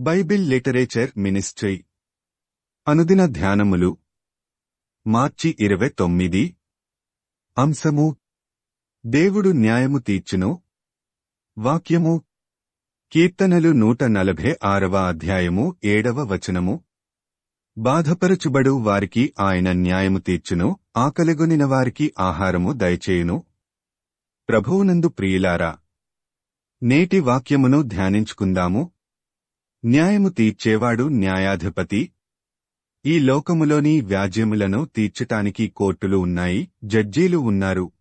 Bible literature ministry. అనుదిన ధ్యానములు. మార్చి ఇరవై తొమ్మిది. అంశము. దేవుడు న్యాయము తీర్చును. వాక్యము. కీర్తనలు నూట నలభై ఆరవ అధ్యాయము ఏడవ వచనము. బాధపరచుబడు వారికి ఆయన న్యాయము తీర్చును. ఆకలిగొనిన వారికి ఆహారము దయచేయును. ప్రభువునందు ప్రియులారా నేటి వాక్యమును ధ్యానించుకుందాము. న్యాయము తీర్చేవాడు న్యాయాధిపతి. ఈ లోకములోని వ్యాజ్యములను తీర్చటానికి కోర్టులు ఉన్నాయి జడ్జీలు ఉన్నారు.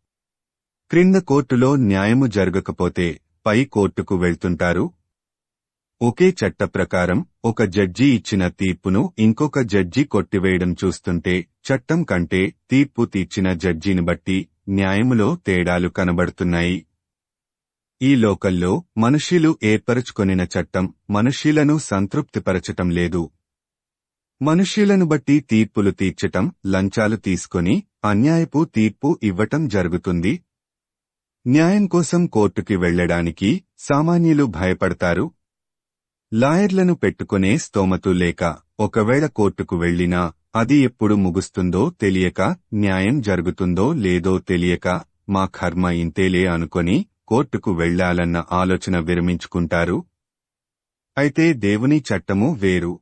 క్రింద కోర్టులో న్యాయము జరగకపోతే పై కోర్టుకు వెళ్తుంటారు. ఒకే చట్ట ప్రకారం ఒక జడ్జి ఇచ్చిన తీర్పును ఇంకొక జడ్జి కొట్టివేయడం చూస్తుంటే చట్టం కంటే తీర్పు తీర్చిన జడ్జిని బట్టి న్యాయములో తేడాలు కనబడుతున్నాయి. ఈ లోకల్లో మనుష్యులు ఏర్పరచుకొనిన చట్టం మనుష్యులను సంతృప్తిపరచటం లేదు. మనుష్యులను బట్టి తీర్పులు తీర్చటం లంచాలు తీసుకొని అన్యాయపు తీర్పు ఇవ్వటం జరుగుతుంది. న్యాయం కోసం కోర్టుకి వెళ్ళడానికి సామాన్యులు భయపడతారు. లాయర్లను పెట్టుకునే స్తోమతు లేక ఒకవేళ కోర్టుకు వెళ్ళినా అది ఎప్పుడు ముగుస్తుందో తెలియక న్యాయం జరుగుతుందో లేదో తెలియక మా కర్మ ఇంతేలే అనుకొని కోర్టుకు వెళ్ళాలన్న ఆలోచన విరమించుకుంటారు? అయితే దేవుని చట్టము వేరు.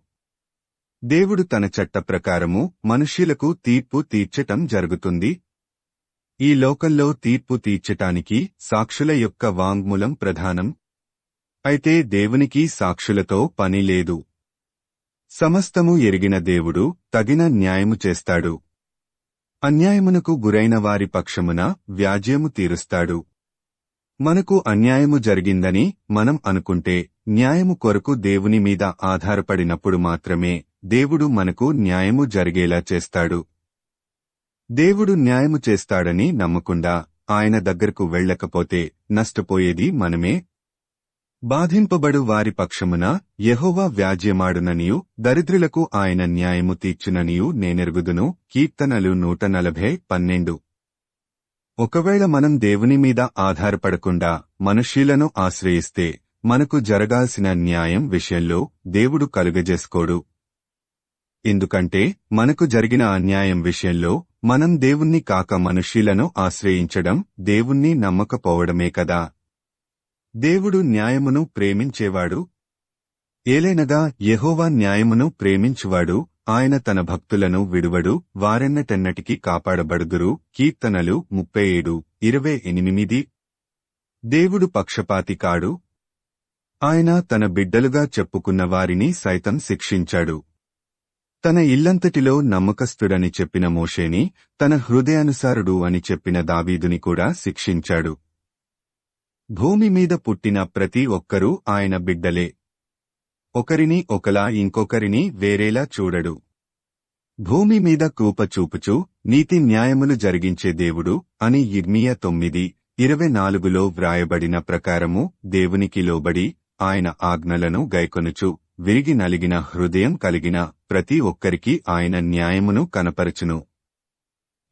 దేవుడు తన చట్ట ప్రకారము మనుష్యులకు తీర్పు తీర్చటం జరుగుతుంది. ఈ లోకంలో తీర్పు తీర్చటానికి సాక్షుల యొక్క వాంగ్మూలం ప్రధానం. అయితే దేవునికి సాక్షులతో పని లేదు. సమస్తము ఎరిగిన దేవుడు తగిన న్యాయము చేస్తాడు. అన్యాయమునకు గురైన వారి పక్షమున వ్యాజ్యము తీరుస్తాడు. మనకు అన్యాయము జరిగిందని మనం అనుకుంటే న్యాయము కొరకు దేవుని మీద ఆధారపడినప్పుడు మాత్రమే దేవుడు మనకు న్యాయము జరిగేలా చేస్తాడు. దేవుడు న్యాయము చేస్తాడని నమ్మకుండా ఆయన దగ్గరకు వెళ్ళకపోతే నష్టపోయేది మనమే. బాధింపబడు వారి పక్షమున యహోవా వ్యాజ్యమాడుననియు దరిద్రులకు ఆయన న్యాయము తీర్చుననియు నేనెరుగుదును. కీర్తనలు నూట నలభై పన్నెండు. ఒకవేళ మనం దేవుని మీద ఆధారపడకుండా మనుష్యులను ఆశ్రయిస్తే మనకు జరగాల్సిన న్యాయం విషయంలో దేవుడు కలుగజేసుకోడు. ఎందుకంటే మనకు జరిగిన అన్యాయం విషయంలో మనం దేవుణ్ణి కాక మనుష్యులను ఆశ్రయించడం దేవుణ్ణి నమ్మకపోవడమే కదా. దేవుడు న్యాయమును ప్రేమించేవాడు. ఏలైనగా యెహోవా న్యాయమును ప్రేమించువాడు? ఆయన తన భక్తులను విడువడు వారెన్నటెన్నటికి కాపాడబడుదురు. కీర్తనలు ముప్పై ఏడు ఇరవై ఎనిమిది. దేవుడు పక్షపాతి కాడు ఆయన తన బిడ్డలుగా చెప్పుకున్న వారిని సైతం శిక్షించాడు. తన ఇల్లంతటిలో నమ్మకస్తుడని చెప్పిన మోషేని తన హృదయానుసారుడు అని చెప్పిన దావీదుని కూడా శిక్షించాడు. భూమి మీద పుట్టిన ప్రతి ఒక్కరూ ఆయన బిడ్డలే. ఒకరిని ఒకలా ఇంకొకరిని వేరేలా చూడడు. భూమి మీద కూప చూపుచు నీతి న్యాయములు జరిగించే దేవుడు అని ఇర్మియా తొమ్మిది ఇరవై నాలుగులో వ్రాయబడిన ప్రకారము దేవునికి లోబడి ఆయన ఆజ్ఞలను గైకొనుచు విరిగి నలిగిన హృదయం కలిగిన ప్రతి ఒక్కరికి ఆయన న్యాయమును కనపరచును.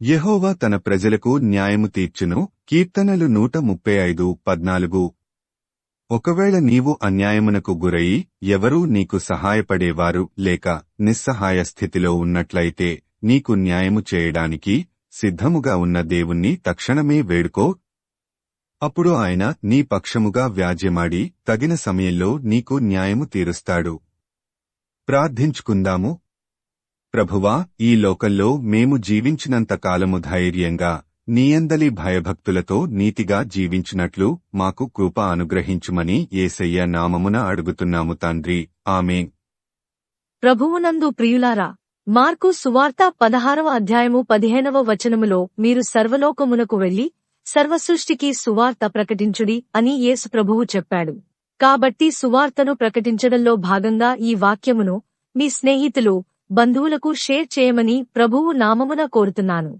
యెహోవా తన ప్రజలకు న్యాయము తీర్చును. కీర్తనలు నూట ముప్పై ఐదు పద్నాలుగు ఒకవేళ నీవు అన్యాయమునకు గురయి ఎవరూ నీకు సహాయపడేవారు లేక నిస్సహాయ స్థితిలో ఉన్నట్లయితే నీకు న్యాయము చేయడానికి సిద్ధముగా ఉన్న దేవుణ్ణి తక్షణమే వేడుకో. అప్పుడు ఆయన నీ పక్షముగా వ్యాజ్యమాడి తగిన సమయంలో నీకు న్యాయము తీరుస్తాడు. ప్రార్థించుకుందాము. ప్రభువా ఈ లోకంలో మేము జీవించినంత కాలము ధైర్యంగా నీయందలి భయభక్తులతో నీతిగా జీవించినట్లు మాకు కృప అనుగ్రహించుమని ఏసయ్య నామమున అడుగుతున్నాము తండ్రి. ఆమె ప్రభువునందు ప్రియులారా మార్కు సువార్త పదహారవ అధ్యాయము పదిహేనవ వచనములో మీరు సర్వలోకమునకు వెళ్ళి సర్వసృష్టికి సువార్త ప్రకటించుడి అని యేసు ప్రభువు చెప్పాడు. కాబట్టి సువార్తను ప్రకటించడంలో భాగంగా ఈ వాక్యమును మీ స్నేహితులు బంధువులకు షేర్ చేయమని ప్రభువు నామమున కోరుతున్నాను.